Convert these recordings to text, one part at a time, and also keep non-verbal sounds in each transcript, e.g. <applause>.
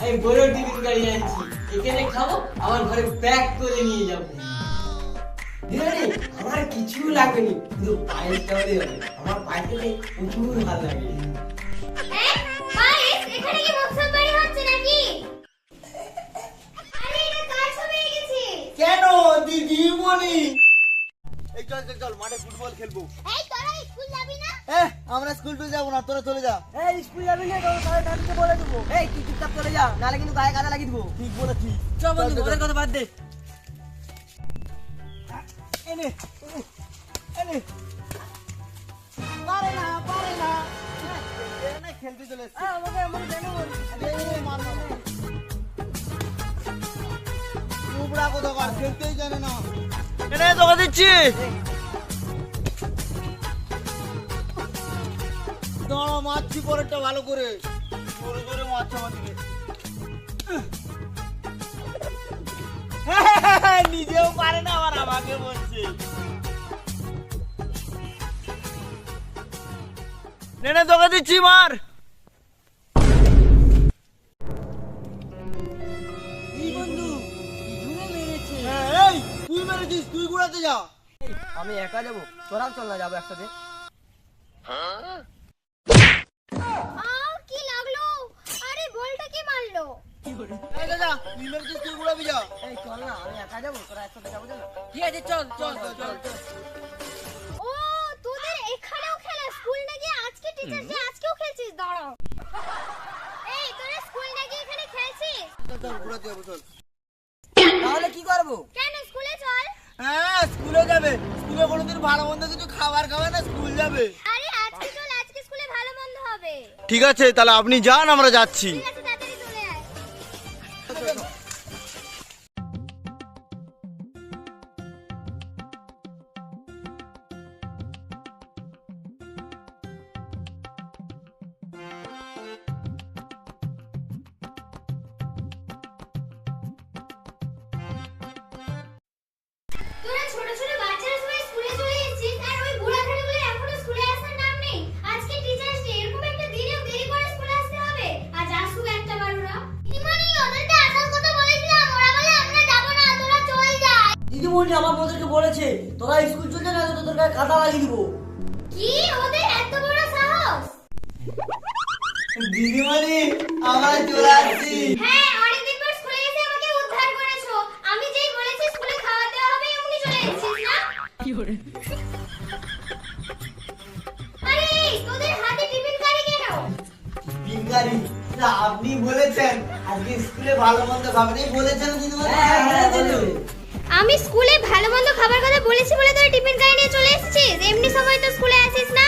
আমি বড় টিফিন গাড়ি আনছি। এখানে খাব আমার ঘরে প্যাক করে নিয়ে যাব। দিদি আমার কিছু লাগবে না শুধু পায়েসটা হলে হবে। আমার পায়েস খেতে প্রচুর ভালো লাগে। এখানে কি মকসদ বাড়ি হচ্ছে নাকি? আরে এটা কার ছবি এঁকেছে কেন? দিদিমণি। এই চল চল চল মাঠে ফুটবল খেলব। এই তোরা স্কুল যাবি না? এ আমরা স্কুল টুল যাব না তোরা চলে যা। এই স্কুল যাবি না তো তাহলে থাকতে বলে দেবো। এই তুই চুপচাপ চলে যা নাহলে কিন্তু গায়ে কাদা লাগিয়ে দেবো। ঠিক বলেছিস। চল বন্ধু ওদের কথা বাদ দে। এনে এনে পারে না পারে না। খেলতে চলে এসছে। আমাকে আমাকে জানো মার মার। কুবড়া কোথাকার খেলতেই জানে না। এনে তোকে দিচ্ছি। দাঁড়া মারছি পরেরটা ভালো করে। জোরে জোরে মারছে আমাদেরকে। <laughs> নিজেও পারে না আবার আমাকে বলছে। নেনে তোকে দিচ্ছি মার। মেরেছে। তুই মেরেছিস তুই ঘুরাতে যা। আমি একা যাব তোরাও চল না যাব একসাথে আ কি লাগল আরে বলটা কে মারলো এই দাদা তুই মেরেছিস যা এই চল না আমি একা যাব তোরা একসাথে যাব চল ঠিক আছে? চল চল চল চল চল। ও তোদের এখানেও খেলা স্কুল না গিয়ে আজকে টিচার যে আজকেও খেলছিস? দাঁড়াও। এই তোরা স্কুল না গিয়ে এখানে খেলছিস? চল চল যাব চল। তাহলে কি করব? কেন স্কুলে চল? হ্যাঁ স্কুলে যাবে। স্কুলে কোনোদিন ভালো মন্দ কিছু খাবার খাবে না স্কুল যাবে। আরে আজকে চল আজকে স্কুলে ভালো মন্দ হবে। ঠিক আছে তাহলে আপনি যান আমরা যাচ্ছি। ছোট ছোট বাচ্চারা সবাই স্কুলে চলে এসেছিস আর ওই বুড়া খালিগুলো এখনও স্কুলে আসার নাম নেই। আজকে টিচার্স ডে এরকম একটা দিনেও দেরি করে স্কুলে আসতে হবে। আজ আসুক একটা বারুরা ইমানি ওদেরকে আসার কথা বলেছিলাম। ওরা বলে আমরা যাব না তোরা চল যা দিদিমণি আমার ওদেরকে বলেছে। তোরা স্কুল চলে না তোদের গায়ে কাদা লাগিয়ে দিবো। কি? ওদের এত বড় সাহস? দিদিমণি আমরা চলে আসছি হ্যাঁ অনেকদিন পর স্কুলে এসে আমাকে উদ্ধার করেছ আমি যেই বলেছি স্কুলে খাওয়া দেওয়া হবে এমনি চলে এসেছিস না কি করে। আরে তোদের হাতে টিফিন কারি কেন? বিজ্ঞানী না আপনি বলেছেন। আজকে স্কুলে ভালো মন্দ খাবারই বলেছেন দিদিমণি হ্যাঁ। আমি স্কুলে ভালো মন্দ খাবার কথা বলেছি বলে তোরা টিফিন গাড়ি নিয়ে চলে এসেছিস? এমনি সময় তো স্কুলে আসিস না?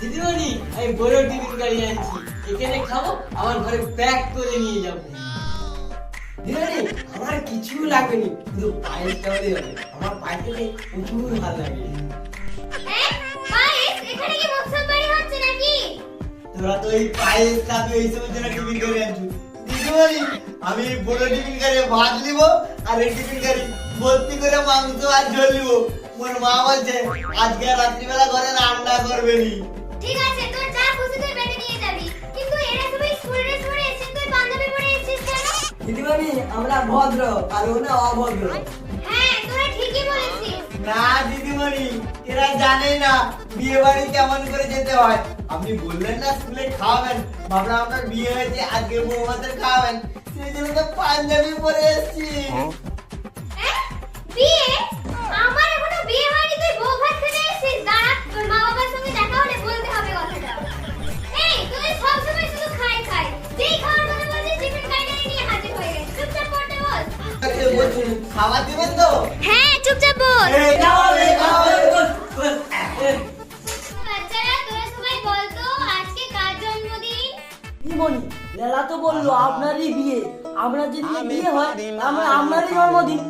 দিদিমণি আমি বড় টিফিন গাড়ি আনছি এখানে খাব আমার ঘরে প্যাক করে নিয়ে যাব। দিদিমণি কিছু লাগবে না শুধু পায়েসটা হলে হবে। আমার পায়েস খেতে প্রচুর ভালো লাগে। তোরা তো এই পায়েস খাবি ওই সময় জন্য টিফিন করে আনছো। দিদিমণি আমি বড় টিফিন গাড়ি ভাত নিব আর এই টিফিন গাড়ি ভর্তি করে মাংস আর ঝোল নিব। মোর মা বলছে আজকে রাত্রিবেলা ঘরে রান্না করবে নি। ঠিক আছে তোর যা খুশি তুই বেটে নিয়ে যাবি। কিন্তু এরা দিদিমণি আমরা ভদ্র আর ওনা অভদ্র। হ্যাঁ তোরা ঠিকই বলেছিস। না দিদিমণি এরা জানে না বিয়ে বাড়ি কেমন করে যেতে হয়। আপনি বললেন না স্কুলে খাওয়াবেন ভাবলাম আপনার বিয়ে হয়েছে আজকে বৌমাদের খাওয়াবেন। সেই জন্য তো পাঞ্জাবি পরে এসেছি। হ্যাঁ? বিয়ে? আমার এখনও বিয়ে খাবার দিবেন তো? হ্যাঁ চুপচাপ বল। এই খাওয়াবে, খাওয়াবে। বাচ্চারা তোরা সবাই বলতো আজকে কার জন্মদিন? দিদিমণি লেলা তো বলল আপনারই বিয়ে। আমরা যদি বিয়ে হয় আমরা আপনারই জন্মদিন।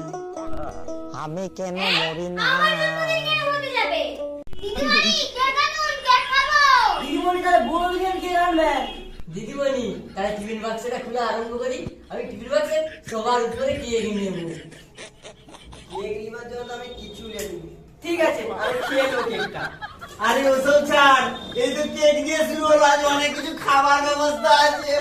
আমি কেন মরি না? আমার জন্মদিন কেন হতে যাবে? দিদিমণি তাহলে বড় কে দিদিমণি তাহলে টিফিন বাক্সটা খুলে আরম্ভ করি। আমি টিফিন বাক্সে সবার উপরে কেক নেব। ঠিক আছে আমি খেয়ে নেব কেকটা। আরে ওসব ছাড় এই তো কেক দিয়ে শুরু হলো আজ অনেক কিছু খাবার ব্যবস্থা আছে।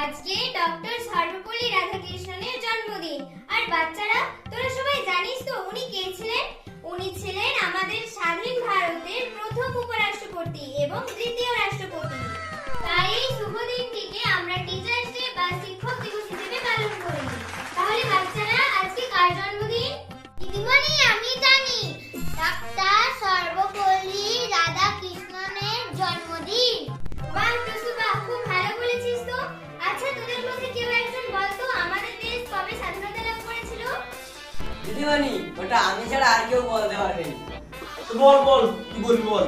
আজকে ডক্টর সর্বপল্লী রাধাকৃষ্ণনের জন্মদিন। আর বাচ্চারা তোরা সবাই জানিস তো উনি কে ছিলেন? উনি ছিলেন আমাদের স্বাধীন ভারতের প্রথম উপরাষ্ট্রপতি এবং দ্বিতীয় রাষ্ট্রপতি। তাই এই শুভ আমরা টিচার্স শিক্ষক পালন করি। তাহলে আজকে কার জন্মদিন? দিদিমণি, আমি জানি। ডাক্তার সর্বপল্লী রাধা জন্মদিন। বাহ ভালো বলেছিস তো। আচ্ছা তোদের ওটা আমি ছাড়া আর কেউ বলতে পারবে। বল বল, কি বলবি বল?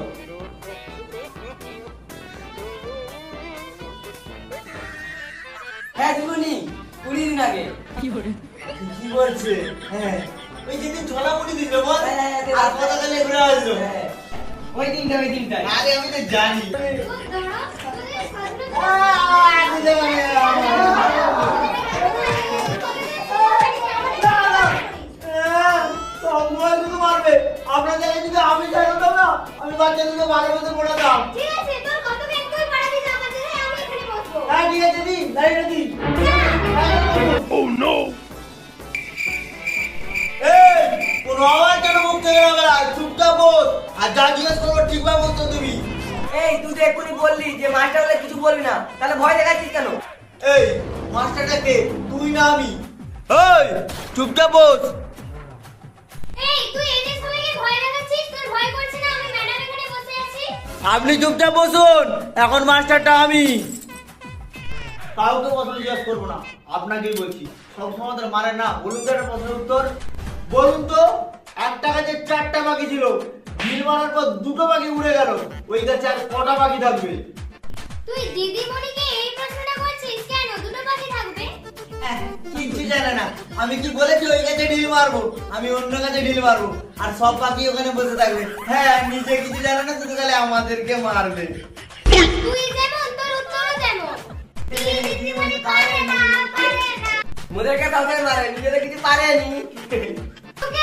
হ্যাঁ দিদিমণি কুড়ি দিন আগে। কি বলছে? হ্যাঁ। ওই যেদিন ছোলা মুড়ি দিল বল? হ্যাঁ, হ্যাঁ, ঘুরে আসলো? ওই দিনটা ওই দিনটা আরে আমি তো জানি। মানে, জায়গায় যদি আমি জানতাম না আমি বাচ্চাদেরকে ভালো মতো পড়াতাম ঠিক আছে তোর কত ব্যাগ তুই পাঠাবি আমাদের আমি এখানে বসবো। হ্যাঁ ঠিক আছে দি দাঁড়িয়ে দি না আর যা জিজ্ঞেস করব ঠিকভাবে বলছো তুমি এই তুই তো এক্ষুনি বললি যে মাস্টার বলে কিছু বলবি না। তাহলে ভয় দেখাচ্ছিস কেন? এই মাস্টারটা কে? তুই না আমি। এই চুপচাপ বস। এই তুই এদের সবাইকে ভয় দেখাচ্ছিস? তোর ভয় করছে না আমি ম্যাডাম এখানে বসে আছি। আপনি চুপচাপ বসুন এখন মাস্টারটা আমি। কাউকে প্রশ্ন জিজ্ঞেস করব না আপনাকেই বলছি। সব সময় তো মানে না বলুন তো একটা প্রশ্নের উত্তর। বলুন তো। একটা গাছে চারটা পাখি ছিল ঢিল মারার পর দুটো পাখি উড়ে গেল। ওই গাছে আর কটা পাখি থাকবে? তুই দিদিমণিকে এই প্রশ্নটা করছিস কেন? দুটো পাখি থাকবে। কিচ্ছু জানে না। আমি কি বলেছি ওই গাছে ঢিল মারবো? আমি অন্য গাছে ঢিল মারবো। আর সব পাখি ওখানে বসে থাকবে। হ্যাঁ নিজে কিছু জানে না শুধু খালি আমাদেরকে মারবে। তুই যেমন তোর উত্তরও যেমন দিদিমণি পারে না পারে না। মোদেরকে কাউকে মারে নিজেদের কিছু পারেনি। তোকে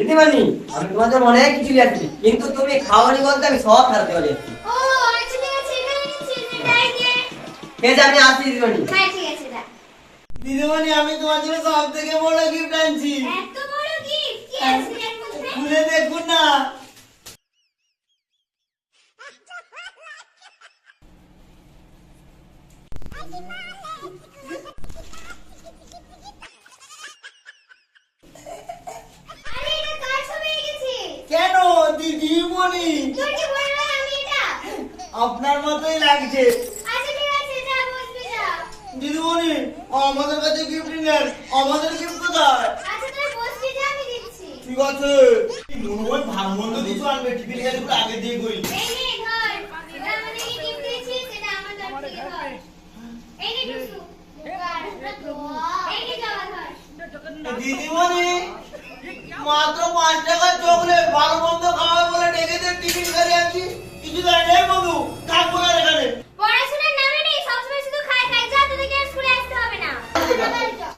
দিদিমণি আমি তোমাদের অনেক কিছু লিখছি কিন্তু তুমি খাওয়ানি বলতে আমি সব ফেলতে পারি। ও আচ্ছা ঠিক আছে এখানে এনেছিস এটাই দিয়ে। ঠিক আছে আমি আসছি দিদিমণি হ্যাঁ ঠিক আছে দা দিদিমণি আমি তোমার জন্য সব থেকে বড় গিফট আনছি। এত বড় গিফট কি আছে খুলে দেখুন না। আরে এটা কার ছবি এঁকেছিস কেন দিদিমণি তোর কি মনে হয় আমি এটা আপনার মতোই লাগছে। আচ্ছা আছে দিদিমণি আমাদের কাছে গিফট নেন আমাদের গিফট কোথায়? আচ্ছা ঠিক আছে। মনে হয় ভালো মন্দ কিছু আনবে টিফিন গাড়িগুলো আগে দিয়ে করি। দিদিমণি মাত্র পাঁচ টাকার চকলেট ভালো মন্দ খাওয়াবে বলে কিছু জানি পড়াশোনার নামে নেই, সবসময় শুধু খাই খাই, যা তোদেরকে স্কুলে আসতে হবে না।